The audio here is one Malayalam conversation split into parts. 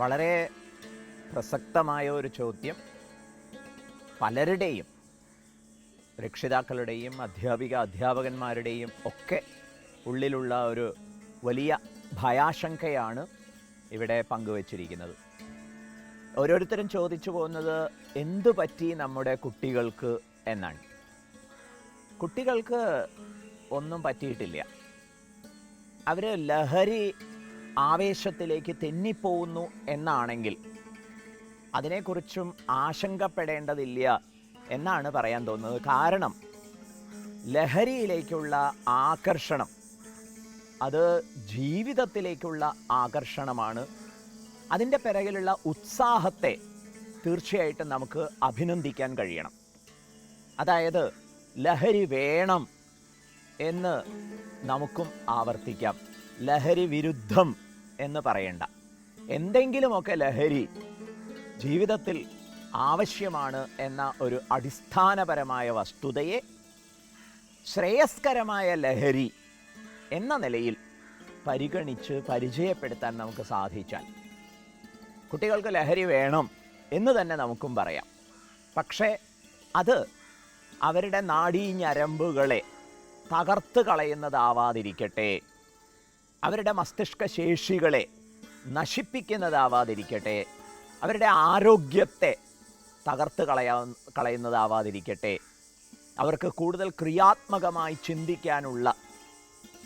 വളരെ പ്രസക്തമായ ഒരു ചോദ്യം. പലരുടെയും രക്ഷിതാക്കളുടെയും അധ്യാപിക അധ്യാപകന്മാരുടെയും ഒക്കെ ഉള്ളിലുള്ള ഒരു വലിയ ഭയാശങ്കയാണ് ഇവിടെ പങ്കുവച്ചിരിക്കുന്നത്. ഓരോരുത്തരും ചോദിച്ചു പോകുന്നത് എന്തു പറ്റി നമ്മുടെ കുട്ടികൾക്ക് എന്നാണ്. കുട്ടികൾക്ക് ഒന്നും പറ്റിയിട്ടില്ല. അവർ ലഹരി ആവേശത്തിലേക്ക് തെന്നിപ്പോകുന്നു എന്നാണെങ്കിൽ അതിനെക്കുറിച്ചും ആശങ്കപ്പെടേണ്ടതില്ല എന്നാണ് പറയാൻ തോന്നുന്നത്. കാരണം ലഹരിയിലേക്കുള്ള ആകർഷണം അത് ജീവിതത്തിലേക്കുള്ള ആകർഷണമാണ്. അതിന്റെ പിറകിലുള്ള ഉത്സാഹത്തെ തീർച്ചയായിട്ടും നമുക്ക് അഭിനന്ദിക്കാൻ കഴിയണം. അതായത് ലഹരി വേണം എന്ന് നമുക്കും ആവർത്തിക്കാം. ലഹരി വിരുദ്ധം എന്ന് പറയണ്ട. എന്തെങ്കിലുമൊക്കെ ലഹരി ജീവിതത്തിൽ ആവശ്യമാണ് എന്ന ഒരു അടിസ്ഥാനപരമായ വസ്തുതയെ ശ്രേയസ്കരമായ ലഹരി എന്ന നിലയിൽ പരിഗണിച്ച് പരിചയപ്പെടുത്താൻ നമുക്ക് സാധിച്ചാൽ കുട്ടികൾക്ക് ലഹരി വേണം എന്ന് തന്നെ നമുക്കും പറയാം. പക്ഷേ അത് അവരുടെ നാഡീഞരമ്പുകളെ തകർത്ത് കളയുന്നതാവാതിരിക്കട്ടെ. അവരുടെ മസ്തിഷ്ക ശേഷികളെ നശിപ്പിക്കുന്നതാവാതിരിക്കട്ടെ. അവരുടെ ആരോഗ്യത്തെ തകർത്ത് കളയാ കളയുന്നതാവാതിരിക്കട്ടെ. അവർക്ക് കൂടുതൽ ക്രിയാത്മകമായി ചിന്തിക്കാനുള്ള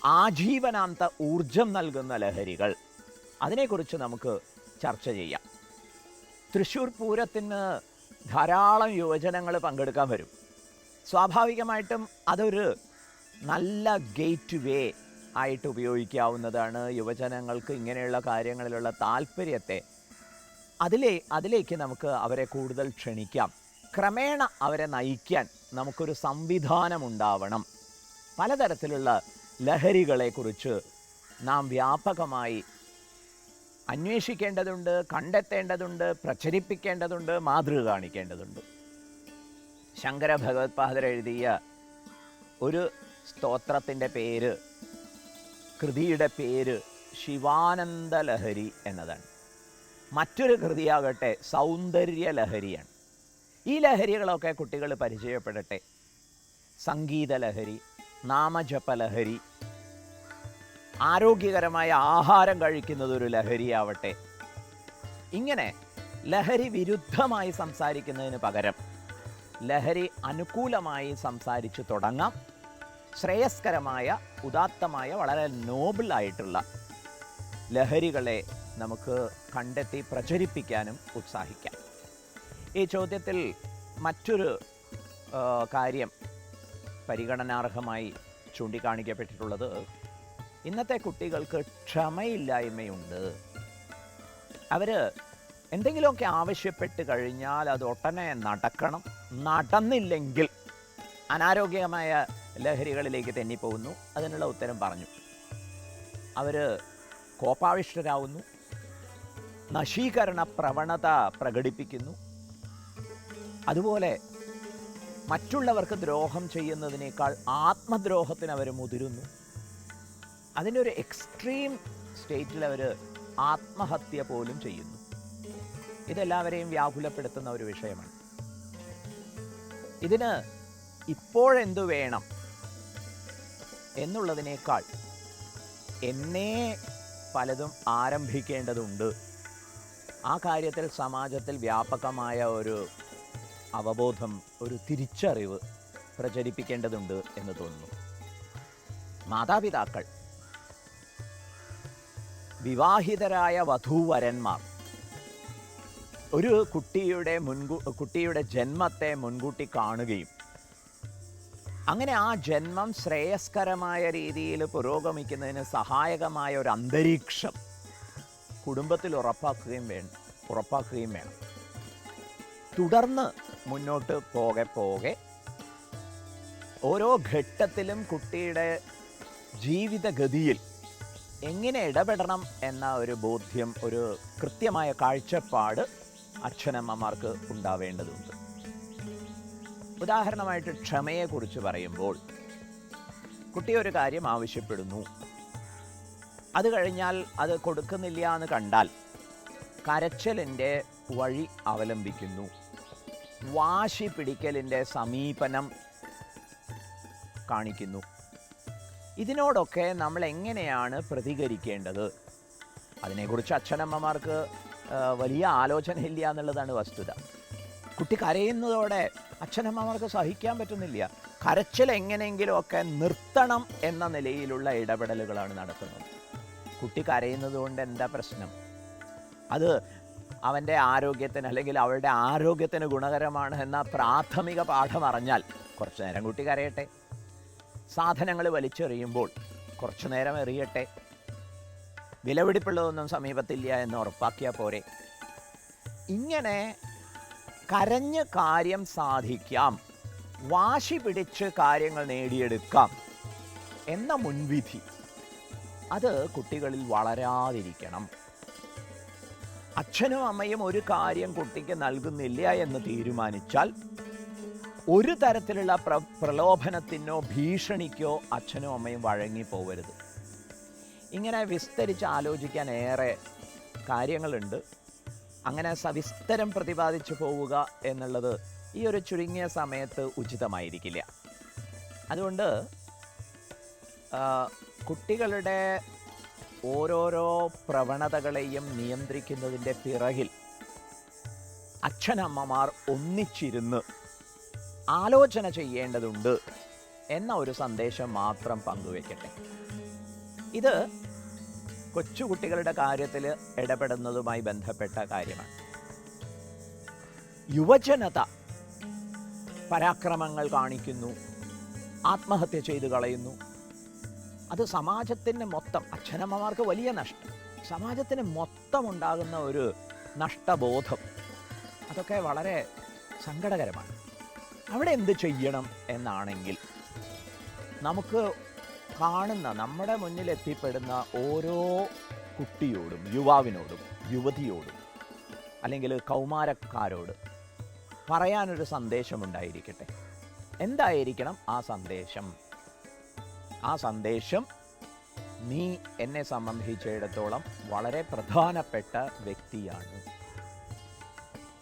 ആജീവനാന്ത ഊർജം നൽകുന്ന ലഹരികൾ. അതിനെക്കുറിച്ച് നമുക്ക് ചർച്ച ചെയ്യാം. തൃശ്ശൂർ പൂരത്തിന് ധാരാളം യുവജനങ്ങൾ പങ്കെടുക്കാൻ വരും. സ്വാഭാവികമായിട്ടും അതൊരു നല്ല ഗേറ്റ് വേ ആയിട്ട് ഉപയോഗിക്കാവുന്നതാണ്. യുവജനങ്ങൾക്ക് ഇങ്ങനെയുള്ള കാര്യങ്ങളിലുള്ള താല്പര്യത്തെ അതിലേ അതിലേക്ക് നമുക്ക് അവരെ കൂടുതൽ ക്ഷണിക്കാം. ക്രമേണ അവരെ നയിക്കാൻ നമുക്കൊരു സംവിധാനം ഉണ്ടാവണം പലതരത്തിലുള്ള ലഹരികളെക്കുറിച്ച് നാം വ്യാപകമായി അന്വേഷിക്കേണ്ടതുണ്ട് കണ്ടെത്തേണ്ടതുണ്ട് പ്രചരിപ്പിക്കേണ്ടതുണ്ട് മാതൃക കാണിക്കേണ്ടതുണ്ട്. ശങ്കര ഭഗവത്പാദർ എഴുതിയ ഒരു സ്തോത്രത്തിന്റെ പേര് കൃതിയുടെ പേര് ശിവാനന്ദ ലഹരി എന്നതാണ്. മറ്റൊരു കൃതിയാകട്ടെ സൗന്ദര്യ ലഹരിയാണ് ഈ ലഹരികളൊക്കെ കുട്ടികൾ പരിചയപ്പെടട്ടെ. സംഗീത ലഹരി ആരോഗ്യകരമായ ആഹാരം കഴിക്കുന്നതൊരു ലഹരിയാവട്ടെ. ഇങ്ങനെ ലഹരി വിരുദ്ധമായി സംസാരിക്കുന്നതിന് പകരം ലഹരി അനുകൂലമായി സംസാരിച്ച് തുടങ്ങാം. ശ്രേയസ്കരമായ ഉദാത്തമായ വളരെ നോബിൾ ആയിട്ടുള്ള ലഹരികളെ നമുക്ക് കണ്ടെത്തി പ്രചരിപ്പിക്കാനും ഉത്സാഹിക്കാം. ഈ ചോദ്യത്തിൽ മറ്റൊരു കാര്യം പരിഗണനാർഹമായി ചൂണ്ടിക്കാണിക്കപ്പെട്ടിട്ടുള്ളത് ഇന്നത്തെ കുട്ടികൾക്ക് ക്ഷമയില്ലായ്മയുണ്ട്. അവർ എന്തെങ്കിലുമൊക്കെ ആവശ്യപ്പെട്ട് കഴിഞ്ഞാൽ അത് ഒട്ടനെ നടക്കണം. നടന്നില്ലെങ്കിൽ അനാരോഗ്യമായ ലഹരികളിലേക്ക് തെന്നിപ്പോകുന്നു. അതിനുള്ള ഉത്തരം പറഞ്ഞു. അവർ കോപാവിഷ്ടരാകുന്നു നശീകരണ പ്രവണത പ്രകടിപ്പിക്കുന്നു. അതുപോലെ മറ്റുള്ളവർക്ക് ദ്രോഹം ചെയ്യുന്നതിനേക്കാൾ ആത്മദ്രോഹത്തിന് അവർ മുതിരുന്നു. അതിന്റെ ഒരു എക്സ്ട്രീം സ്റ്റേറ്റിൽ അവർ ആത്മഹത്യ പോലും ചെയ്യുന്നു. ഇതെല്ലാവരെയും വ്യാകുലപ്പെടുത്തുന്ന ഒരു വിഷയമാണ്. ഇതിന് ഇപ്പോഴെന്തു വേണം? എന്നുള്ളതിനേക്കാൾ എന്നേ പലതും ആരംഭിക്കേണ്ടതുണ്ട്. ആ കാര്യത്തിൽ സമാജത്തിൽ വ്യാപകമായ ഒരു അവബോധം ഒരു തിരിച്ചറിവ് പ്രചരിപ്പിക്കേണ്ടതുണ്ട് എന്ന് തോന്നുന്നു. മാതാപിതാക്കൾ വിവാഹിതരായ വധൂവരന്മാർ ഒരു കുട്ടിയുടെ മുൻകൂ കുട്ടിയുടെ ജന്മത്തെ മുൻകൂട്ടി കാണുകയും അങ്ങനെ ആ ജന്മം ശ്രേയസ്കരമായ രീതിയിൽ പുരോഗമിക്കുന്നതിന് സഹായകമായ ഒരു അന്തരീക്ഷം കുടുംബത്തിൽ ഉറപ്പാക്കുകയും വേണം ഉറപ്പാക്കുകയും വേണം. തുടർന്ന് മുന്നോട്ട് പോകെ പോകെ ഓരോ ഘട്ടത്തിലും കുട്ടിയുടെ ജീവിതഗതിയിൽ എങ്ങനെ ഇടപെടണം എന്ന ഒരു ബോധ്യം ഒരു കൃത്യമായ കാഴ്ചപ്പാട് അച്ഛനമ്മമാർക്ക് ഉണ്ടാവേണ്ടതുണ്ട്. ഉദാഹരണമായിട്ട് ക്ഷമയെക്കുറിച്ച് പറയുമ്പോൾ കുട്ടി ഒരു കാര്യം ആവശ്യപ്പെടുന്നു. അത് കഴിഞ്ഞാൽ അത് കൊടുക്കുന്നില്ല എന്ന് കണ്ടാൽ കരച്ചലിന്റെ വഴി അവലംബിക്കുന്നു. വാശി പിടിക്കലിന്റെ സമീപനം കാണിക്കുന്നു. ഇതിനോടൊക്കെ നമ്മൾ എങ്ങനെയാണ് പ്രതികരിക്കേണ്ടത്? അതിനെക്കുറിച്ച് അച്ഛനമ്മമാർക്ക് വലിയ ആലോചന ഇല്ല എന്നുള്ളതാണ് വസ്തുത. കുട്ടി കരയുന്നതോടെ അച്ഛനമ്മമാർക്ക് സഹിക്കാൻ പറ്റുന്നില്ല. കരച്ചിൽ എങ്ങനെയെങ്കിലുമൊക്കെ നിർത്തണം എന്ന നിലയിലുള്ള ഇടപെടലുകളാണ് നടത്തുന്നത്. കുട്ടി കരയുന്നത് കൊണ്ട് എന്താ പ്രശ്നം? അത് അവന്റെ ആരോഗ്യത്തിന് അല്ലെങ്കിൽ അവളുടെ ആരോഗ്യത്തിന് ഗുണകരമാണ് എന്ന പ്രാഥമിക പാഠം അറിഞ്ഞാൽ കുറച്ച് നേരം കുട്ടി കരയട്ടെ. സാധനങ്ങൾ വലിച്ചെറിയുമ്പോൾ കുറച്ചു നേരം എറിയട്ടെ. വിലപിടിപ്പുള്ളതൊന്നും സമീപത്തില്ല എന്ന് ഉറപ്പാക്കിയാൽ പോരെ. ഇങ്ങനെ കരഞ്ഞ് കാര്യം സാധിക്കാം. വാശി പിടിച്ച് കാര്യങ്ങൾ നേടിയെടുക്കാം. എന്ന മുൻവിധി. അത് കുട്ടികളിൽ വളരാതിരിക്കണം. അച്ഛനും അമ്മയും ഒരു കാര്യം കുട്ടിക്ക് നൽകുന്നില്ല എന്ന് തീരുമാനിച്ചാൽ ഒരു തരത്തിലുള്ള പ്ര പ്രലോഭനത്തിനോ ഭീഷണിക്കോ അച്ഛനും അമ്മയും വഴങ്ങി പോവരുത് ഇങ്ങനെ വിസ്തരിച്ച് ആലോചിക്കാൻ ഏറെ കാര്യങ്ങളുണ്ട്. അങ്ങനെ സവിസ്തരം പ്രതിപാദിച്ചു പോവുക എന്നുള്ളത് ഈ ഒരു ചുരുങ്ങിയ സമയത്ത് ഉചിതമായിരിക്കില്ല. അതുകൊണ്ട് കുട്ടികളുടെ ഓരോരോ പ്രവണതകളെയും നിയന്ത്രിക്കുന്നതിന്റെ പിറകിൽ അച്ഛനമ്മമാർ ഒന്നിച്ചിരുന്ന് ആലോചന ചെയ്യേണ്ടതുണ്ട് എന്ന ഒരു സന്ദേശം മാത്രം പങ്കുവെക്കട്ടെ. ഇത് കൊച്ചുകുട്ടികളുടെ കാര്യത്തിൽ ഇടപെടുന്നതുമായി ബന്ധപ്പെട്ട കാര്യമാണ്. യുവജനത പരാക്രമങ്ങൾ കാണിക്കുന്നു ആത്മഹത്യ ചെയ്തു കളയുന്നു. അത് സമാജത്തിന്റെ മൊത്തം അച്ഛനമ്മമാർക്ക് വലിയ നഷ്ടം. സമാജത്തിന് മൊത്തം ഉണ്ടാകുന്ന ഒരു നഷ്ടബോധം അതൊക്കെ വളരെ സങ്കടകരമാണ്. അവിടെ എന്ത് ചെയ്യണം എന്നാണെങ്കിൽ നമുക്ക് കാണുന്ന നമ്മുടെ മുന്നിൽ എത്തിപ്പെടുന്ന ഓരോ കുട്ടിയോടും യുവാവിനോടും യുവതിയോടും അല്ലെങ്കിൽ കൗമാരക്കാരോട് പറയാനൊരു സന്ദേശമുണ്ടായിരിക്കട്ടെ. എന്തായിരിക്കണം ആ സന്ദേശം? ആ സന്ദേശം നീ എന്നെ സംബന്ധിച്ചിടത്തോളം വളരെ പ്രധാനപ്പെട്ട വ്യക്തിയാണ്.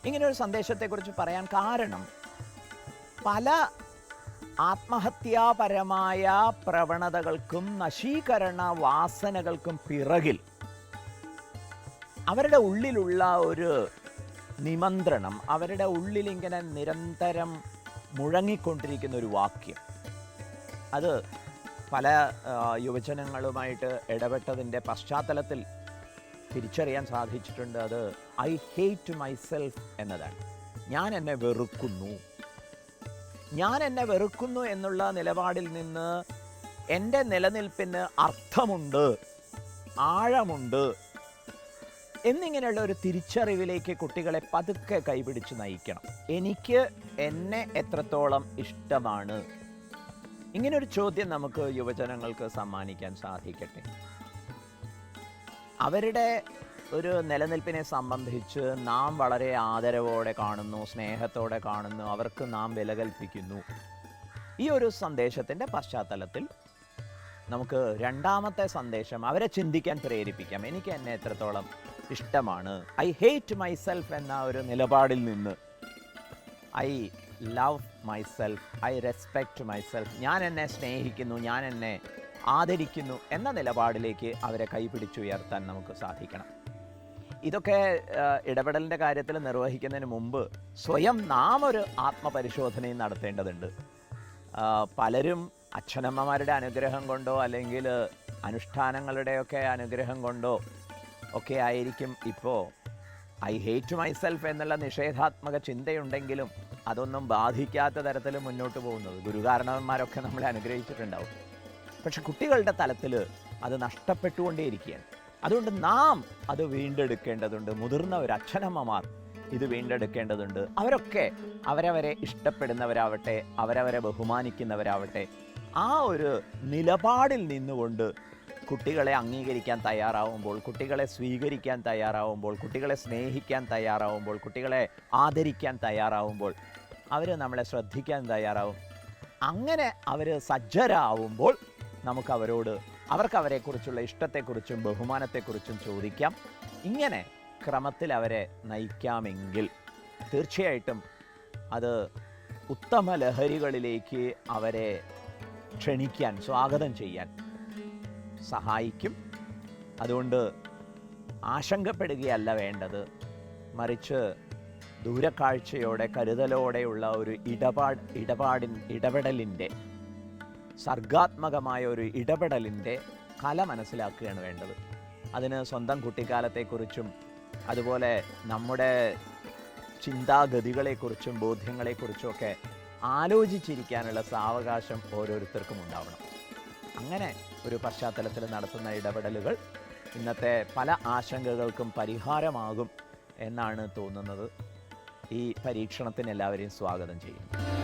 ഇങ്ങനെ ഒരു സന്ദേശത്തെക്കുറിച്ച് പറയാൻ കാരണം പല ആത്മഹത്യാപരമായ പ്രവണതകൾക്കും നശീകരണ വാസനകൾക്കും പിറകിൽ അവരുടെ ഉള്ളിലുള്ള ഒരു നിമന്ത്രണം അവരുടെ ഉള്ളിലിങ്ങനെ നിരന്തരം മുഴങ്ങിക്കൊണ്ടിരിക്കുന്ന ഒരു വാക്യം. അത് പല യുവജനങ്ങളുമായിട്ട് ഇടപെട്ടതിന്റെ പശ്ചാത്തലത്തിൽ തിരിച്ചറിയാൻ സാധിച്ചിട്ടുണ്ട്. അത് ഐ ഹേറ്റ് മൈസെൽഫ് എന്നതാണ്. ഞാൻ എന്നെ വെറുക്കുന്നു ഞാൻ എന്നെ വെറുക്കുന്നു എന്നുള്ള നിലപാടിൽ നിന്ന് എന്റെ നിലനിൽപ്പിന് അർത്ഥമുണ്ട് ആഴമുണ്ട് എന്നിങ്ങനെയുള്ള ഒരു തിരിച്ചറിവിലേക്ക് കുട്ടികളെ പതുക്കെ കൈപിടിച്ച് നയിക്കണം. എനിക്ക് എന്നെ എത്രത്തോളം ഇഷ്ടമാണ്? ഇങ്ങനൊരു ചോദ്യം നമുക്ക് യുവജനങ്ങൾക്ക് സമ്മാനിക്കാൻ സാധിക്കട്ടെ. അവരുടെ ഒരു നിലനിൽപ്പിനെ സംബന്ധിച്ച് നാം വളരെ ആദരവോടെ കാണുന്നു സ്നേഹത്തോടെ കാണുന്നു അവർക്ക് നാം വില കൽപ്പിക്കുന്നു ഈ ഒരു സന്ദേശത്തിന്റെ പശ്ചാത്തലത്തിൽ നമുക്ക് രണ്ടാമത്തെ സന്ദേശം അവരെ ചിന്തിക്കാൻ പ്രേരിപ്പിക്കാം. എനിക്ക് എന്നെ എത്രത്തോളം ഇഷ്ടമാണ്. ഐ ഹേറ്റ് മൈസെൽഫ് എന്ന ഒരു നിലപാടിൽ നിന്ന്. I love myself I respect myself ഞാൻ എന്നെ സ്നേഹിക്കുന്നു ഞാൻ എന്നെ ആദരിക്കുന്നു എന്ന നിലപാടിലേക്ക് അവരെ കൈപിടിച്ചുയർത്താൻ നമുക്ക് സാധിക്കണം. ഇതൊക്കെ ഇടപെടലിന്റെ കാര്യത്തിൽ നിർവഹിക്കുന്നതിന് മുമ്പ് സ്വയം നാം ഒരു ആത്മപരിശോധനയും നടത്തേണ്ടതുണ്ട്. പലരും അച്ഛനമ്മമാരുടെ അനുഗ്രഹം കൊണ്ടോ അല്ലെങ്കിൽ അനുഷ്ഠാനങ്ങളുടെയൊക്കെ അനുഗ്രഹം കൊണ്ടോ ഒക്കെ ആയിരിക്കും ഇപ്പോൾ ഐ ഹേറ്റ് മൈസെൽഫ് എന്നുള്ള നിഷേധാത്മക ചിന്തയുണ്ടെങ്കിലും അതൊന്നും ബാധിക്കാത്ത തരത്തിൽ മുന്നോട്ട് പോകുന്നത്. ഗുരുകാരണവന്മാരൊക്കെ നമ്മളെ അനുഗ്രഹിച്ചിട്ടുണ്ടാവും. പക്ഷെ കുട്ടികളുടെ തലത്തിൽ അത് നഷ്ടപ്പെട്ടുകൊണ്ടേയിരിക്കുകയാണ്. അതുകൊണ്ട് നാം അത് വീണ്ടെടുക്കേണ്ടതുണ്ട്. മുതിർന്നവർ അച്ഛനമ്മമാർ ഇത് വീണ്ടെടുക്കേണ്ടതുണ്ട്. അവരൊക്കെ അവരവരെ ഇഷ്ടപ്പെടുന്നവരാവട്ടെ അവരവരെ ബഹുമാനിക്കുന്നവരാവട്ടെ ആ ഒരു നിലപാടിൽ നിന്നുകൊണ്ട് കുട്ടികളെ അംഗീകരിക്കാൻ തയ്യാറാവുമ്പോൾ കുട്ടികളെ സ്വീകരിക്കാൻ തയ്യാറാവുമ്പോൾ കുട്ടികളെ സ്നേഹിക്കാൻ തയ്യാറാവുമ്പോൾ കുട്ടികളെ ആദരിക്കാൻ തയ്യാറാവുമ്പോൾ അവർ നമ്മളെ ശ്രദ്ധിക്കാൻ തയ്യാറാവും. അങ്ങനെ അവർ സജ്ജരാവുമ്പോൾ നമുക്ക് അവരോട് അവർക്ക് അവരെക്കുറിച്ചുള്ള ഇഷ്ടത്തെക്കുറിച്ചും ബഹുമാനത്തെക്കുറിച്ചും ചോദിക്കാം. ഇങ്ങനെ ക്രമത്തിൽ അവരെ നയിക്കാമെങ്കിൽ തീർച്ചയായിട്ടും അത് ഉത്തമ ലഹരികളിലേക്ക് അവരെ ക്ഷണിക്കാൻ സ്വാഗതം ചെയ്യാൻ സഹായിക്കും. അതുകൊണ്ട് ആശങ്കപ്പെടുകയല്ല വേണ്ടത്. മറിച്ച് ദൂരക്കാഴ്ചയോടെ കരുതലോടെയുള്ള ഒരു ഇടപാട് ഇടപാടിൻ ഇടപെടലിന്റെ സർഗാത്മകമായ ഒരു ഇടപെടലിന്റെ കല മനസ്സിലാക്കുകയാണ് വേണ്ടത്. അതിന് സ്വന്തം കുട്ടിക്കാലത്തെക്കുറിച്ചും അതുപോലെ നമ്മുടെ ചിന്താഗതികളെക്കുറിച്ചും ബോധ്യങ്ങളെക്കുറിച്ചുമൊക്കെ ആലോചിച്ചിരിക്കാനുള്ള സാവകാശം ഓരോരുത്തർക്കും ഉണ്ടാവണം. അങ്ങനെ ഒരു പശ്ചാത്തലത്തിൽ നടത്തുന്ന ഇടപെടലുകൾ ഇന്നത്തെ പല ആശങ്കകൾക്കും പരിഹാരമാകും എന്നാണ് തോന്നുന്നത്. ഈ പരീക്ഷണത്തിന് എല്ലാവരെയും സ്വാഗതം ചെയ്യുന്നു.